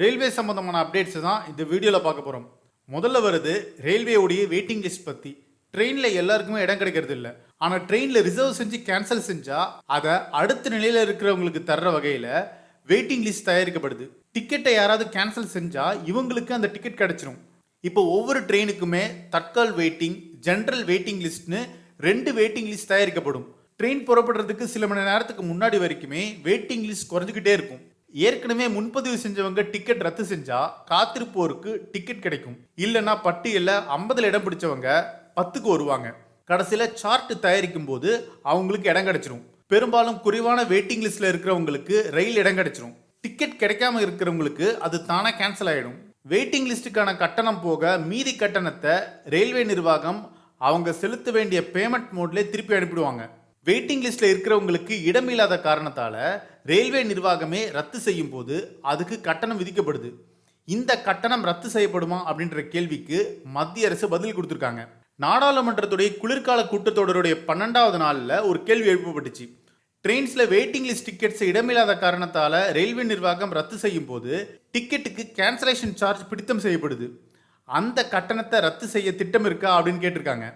Railway சம்பந்தமான updates தான் இந்த வீடியோவில் பார்க்க போகிறோம் முதல்ல வருது ரயில்வேவுடைய வெயிட்டிங் லிஸ்ட் பற்றி ட்ரெயினில் எல்லாருக்குமே இடம் கிடைக்கிறது இல்லை. ஆனால் ட்ரெயினில் ரிசர்வ் செஞ்சு கேன்சல் செஞ்சால் அதை அடுத்த நிலையில் இருக்கிறவங்களுக்கு தர்ற வகையில் வெயிட்டிங் லிஸ்ட் தயாரிக்கப்படுது. டிக்கெட்டை யாராவது கேன்சல் செஞ்சால் இவங்களுக்கு அந்த டிக்கெட் கிடச்சிரும். இப்போ ஒவ்வொரு ட்ரெயினுக்குமே தட்கால் வெயிட்டிங் ஜென்ரல் வெயிட்டிங் லிஸ்ட்னு ரெண்டு வெயிட்டிங் லிஸ்ட் தயாரிக்கப்படும். ட்ரெயின் புறப்படுறதுக்கு சில மணி நேரத்துக்கு முன்னாடி வரைக்குமே வெயிட்டிங் லிஸ்ட் குறைஞ்சிக்கிட்டே இருக்கும். ஏற்கனவே முன்பதிவு செஞ்சவங்க டிக்கெட் ரத்து செஞ்சா காத்திருப்போருக்கு டிக்கெட் கிடைக்கும். இல்லைன்னா பட்டியலில் ஐம்பதுல இடம் பிடிச்சவங்க பத்துக்கு வருவாங்க. கடைசியில் சார்ட் தயாரிக்கும் போது அவங்களுக்கு இடம் கிடைச்சிரும். பெரும்பாலும் குறைவான வெயிட்டிங் லிஸ்ட்டில் இருக்கிறவங்களுக்கு ரயில் இடம் கிடைச்சிரும். டிக்கெட் கிடைக்காம இருக்கிறவங்களுக்கு அது தானே கேன்சல் ஆகிடும் வெயிட்டிங் லிஸ்ட்டுக்கான கட்டணம் போக மீதி கட்டணத்தை ரயில்வே நிர்வாகம் அவங்க செலுத்த வேண்டிய பேமெண்ட் மோட்லேயே திருப்பி அனுப்பிடுவாங்க. வெயிட்டிங் லிஸ்ட்டில் இருக்கிறவங்களுக்கு இடம் இல்லாத காரணத்தால் ரயில்வே நிர்வாகமே ரத்து செய்யும் போது அதுக்கு கட்டணம் விதிக்கப்படுது. இந்த கட்டணம் ரத்து செய்யப்படுமா அப்படின்ற கேள்விக்கு மத்திய அரசு பதில் கொடுத்துருக்காங்க. நாடாளுமன்றத்துடைய குளிர்கால கூட்டத்தொடருடைய பன்னெண்டாவது நாளில் ஒரு கேள்வி எழுப்பப்பட்டுச்சு. ட்ரெயின்ஸில் வெயிட்டிங் லிஸ்ட் டிக்கெட்ஸ் இடமில்லாத காரணத்தால் ரயில்வே நிர்வாகம் ரத்து செய்யும் போது டிக்கெட்டுக்கு கேன்சலேஷன் சார்ஜ் பிடித்தம் செய்யப்படுது. அந்த கட்டணத்தை ரத்து செய்ய திட்டம் இருக்கா அப்படின்னு கேட்டிருக்காங்க.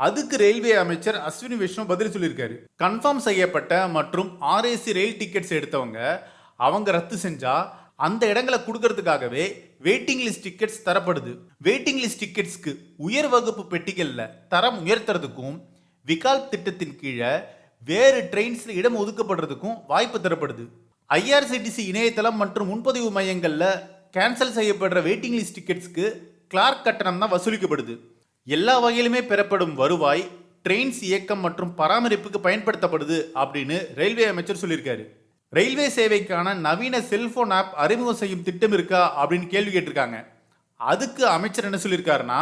அதுக்கு ரயில்வே அமைச்சர் அஸ்வினி விஷ்ணு பதில் சொல்லியிருக்காரு. கன்ஃபார்ம் செய்யப்பட்ட மற்றும் ஆர்ஏசி ரயில் டிக்கெட்ஸ் எடுத்தவங்க அவங்க ரத்து செஞ்சா அந்த இடங்களை கொடுக்கறதுக்காகவே வெயிட்டிங் லிஸ்ட் டிக்கெட்ஸ் தரப்படுது. வெயிட்டிங் லிஸ்ட் டிக்கெட்ஸ்க்கு உயர் வகுப்பு பெட்டிகளில் தரம் உயர்த்துறதுக்கும் விகால் திட்டத்தின் கீழே வேறு ட்ரெயின்ஸில் இடம் ஒதுக்கப்படுறதுக்கும் வாய்ப்பு தரப்படுது. ஐஆர்சிடிசி இணையதளம் மற்றும் முன்பதிவு மையங்களில் கேன்சல் செய்யப்படுற வெயிட்டிங் லிஸ்ட் டிக்கெட்ஸ்க்கு கிளார்க் கட்டணம் தான் வசூலிக்கப்படுது. எல்லா வகையிலுமே பெறப்படும் வருவாய் ட்ரெயின்ஸ் இயக்கம் மற்றும் பராமரிப்புக்கு பயன்படுத்தப்படுது அப்படின்னு ரயில்வே அமைச்சர் சொல்லியிருக்காரு. ரயில்வே சேவைக்கான நவீன செல்போன் ஆப் அறிமுகம் செய்யும் திட்டம் இருக்கா அப்படின்னு கேள்வி கேட்டிருக்காங்க. அதுக்கு அமைச்சர் என்ன சொல்லியிருக்காருன்னா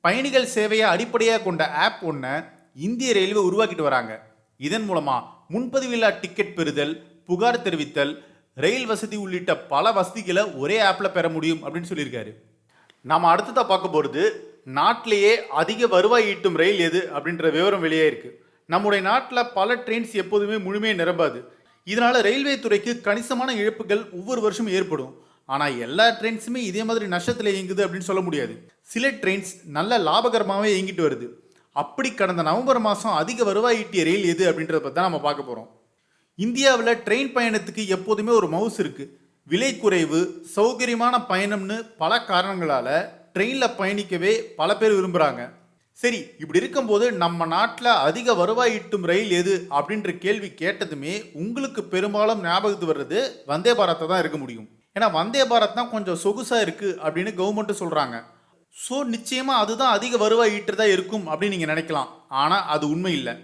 பயணிகள் சேவையை அடிப்படையாக கொண்ட ஆப் ஒன்றை இந்திய ரயில்வே உருவாக்கிட்டு வராங்க. இதன் மூலமாக முன்பதிவில்லா டிக்கெட் பெறுதல் புகார் தெரிவித்தல் ரயில் வசதி உள்ளிட்ட பல வசதிகளை ஒரே ஆப்பில் பெற முடியும் அப்படின்னு சொல்லியிருக்காரு. நாம் அடுத்ததாக பார்க்க போகிறது நாட்டிலேயே அதிக வருவாய் ஈட்டும் ரயில் எது அப்படின்ற விவரம் வெளியே இருக்கு நம்முடைய நாட்டில் பல ட்ரெயின்ஸ் எப்போதுமே முழுமையாக நிரம்பாது. இதனால ரயில்வே துறைக்கு கணிசமான இழப்புகள் ஒவ்வொரு வருஷமும் ஏற்படும். ஆனால் எல்லா ட்ரெயின்ஸுமே இதே மாதிரி நஷ்டத்தில் இயங்குது அப்படின்னு சொல்ல முடியாது. சில ட்ரெயின்ஸ் நல்ல லாபகரமாகவே இயங்கிட்டு வருது. அப்படி கடந்த நவம்பர் மாதம் அதிக வருவாய் ஈட்டிய ரயில் எது அப்படின்றத பற்றி தான் நம்ம பார்க்க போகிறோம் இந்தியாவில் ட்ரெயின் பயணத்துக்கு எப்போதுமே ஒரு மவுஸ் இருக்குது விலை குறைவு சௌகரியமான பயணம்னு பல காரணங்களால் ட்ரெயினில் பயணிக்கவே பல பேர் விரும்புகிறாங்க சரி இப்படி இருக்கும்போது நம்ம நாட்டில் அதிக வருவாய் ஈட்டும் ரயில் எது? அப்படின்ற கேள்வி கேட்டதுமே உங்களுக்கு பெரும்பாலும் ஞாபகத்து வர்றது வந்தே பாரத்தை தான் இருக்க முடியும். ஏன்னா வந்தே பாரத் தான் கொஞ்சம் சொகுசாக இருக்குது அப்படின்னு கவர்மெண்ட்டு சொல்கிறாங்க ஸோ நிச்சயமாக அதுதான் அதிக வருவாய் ஈட்டுறதா இருக்கும் அப்படின்னு நீங்கள் நினைக்கலாம். ஆனால் அது உண்மை இல்லை.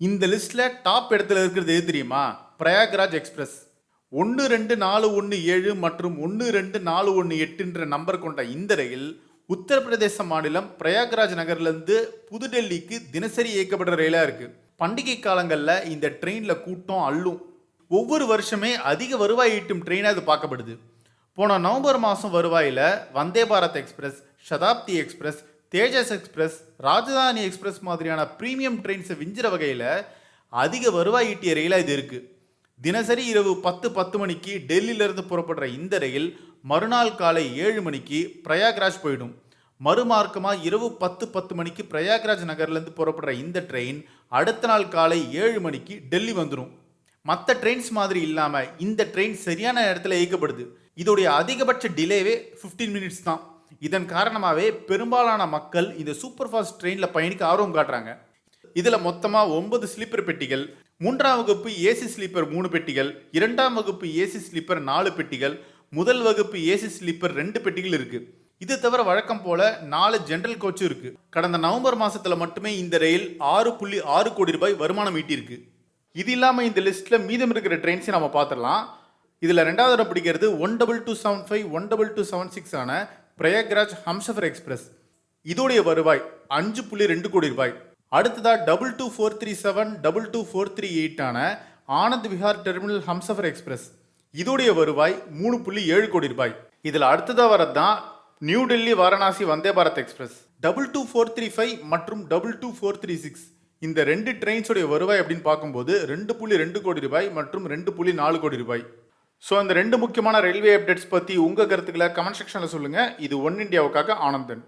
இந்த லிஸ்ட்டில் டாப் இடத்துல இருக்கிறது எது தெரியுமா? பிரயாக்ராஜ் எக்ஸ்பிரஸ். ஒன்று ரெண்டு நாலு ஒன்று ஏழு மற்றும் ஒன்று ரெண்டு நாலு ஒன்று எட்டுன்ற நம்பர் கொண்ட இந்த ரயில் உத்தரப்பிரதேச மாநிலம் பிரயாக்ராஜ் நகர்லேருந்து புதுடெல்லிக்கு தினசரி இயக்கப்படுற ரயிலாக இருக்குது பண்டிகை காலங்களில் இந்த ட்ரெயினில் கூட்டம் அள்ளும். ஒவ்வொரு வருஷமே அதிக வருவாய் ஈட்டும் ட்ரெயினாக இது பார்க்கப்படுது. போன நவம்பர் மாதம் வருவாயில் Vande Bharat express Shatabdi express Tejas express Rajdhani express மாதிரியான ப்ரீமியம் ட்ரெயின்ஸை விஞ்சுற வகையில் அதிக வருவாய் ஈட்டிய ரயிலாக இது இருக்குது தினசரி இரவு பத்து பத்து மணிக்கு டெல்லியிலிருந்து புறப்படுற இந்த ரயில் மறுநாள் காலை ஏழு மணிக்கு பிரயாக்ராஜ் போயிடும். மறுமார்க்கமாக இரவு பத்து பத்து மணிக்கு பிரயாக்ராஜ் நகர்லேருந்து புறப்படுற இந்த ட்ரெயின் அடுத்த நாள் காலை ஏழு மணிக்கு டெல்லி வந்துடும் மற்ற ட்ரெயின்ஸ் மாதிரி இல்லாமல் இந்த ட்ரெயின் சரியான இடத்துல இயக்கப்படுது. இதோடைய அதிகபட்ச டிலேவே 15 மினிட்ஸ் தான். இதன் காரணமாகவே பெரும்பாலான மக்கள் இந்த சூப்பர் ஃபாஸ்ட் ட்ரெயினில் பயணிக்க ஆர்வம் காட்டுறாங்க. இதில் மொத்தமாக ஒன்பது ஸ்லீப்பர் பெட்டிகள் மூன்றாம் வகுப்பு ஏசி ஸ்லீப்பர் மூணு பெட்டிகள் இரண்டாம் வகுப்பு ஏசி ஸ்லீப்பர் நாலு பெட்டிகள் முதல் வகுப்பு ஏசி ஸ்லீப்பர் ரெண்டு பெட்டிகள் இருக்கு. இது தவிர வழக்கம் போல நாலு ஜென்ரல் கோச்சும் இருக்கு. கடந்த நவம்பர் மாசத்துல மட்டுமே இந்த ரயில் ஆறு புள்ளி ஆறு கோடி ரூபாய் வருமானம் ஈட்டியிருக்கு. இது இல்லாமல் இந்த லிஸ்ட்டில் மீதம் இருக்கிற ட்ரெயின்ஸை நம்ம பார்த்துடலாம் இதில் ரெண்டாவது இடம் பிடிக்கிறது one double two seven five one double two seven six ஆன பிரயாக்ராஜ் ஹம்சஃபர் எக்ஸ்பிரஸ் இதோடைய வருவாய் அஞ்சு புள்ளி ரெண்டு கோடி ரூபாய். அடுத்ததா double two four three seven double two four three எயிட்டான Anand Vihar terminal Humsafar express இதோடைய வருவாய் மூணு புள்ளி ஏழு கோடி ரூபாய். இதில் அடுத்ததாக வரது தான் New Delhi Varanasi Vande Bharat express. Double two four three five மற்றும் double two four three six. இந்த ரெண்டு ட்ரெயின்ஸோடைய வருவாய் அப்படின்னு பார்க்கும்போது ரெண்டு புள்ளி ரெண்டு கோடி ரூபாய் மற்றும் ரெண்டு புள்ளி நாலு கோடி ரூபாய். ஸோ அந்த ரெண்டு முக்கியமான ரயில்வே அப்டேட்ஸ் பற்றி உங்கள் கருத்துக்களை கமெண்ட் செக்ஷனில் சொல்லுங்கள் இது ஒன் இண்டியாவுக்காக ஆனந்தன்.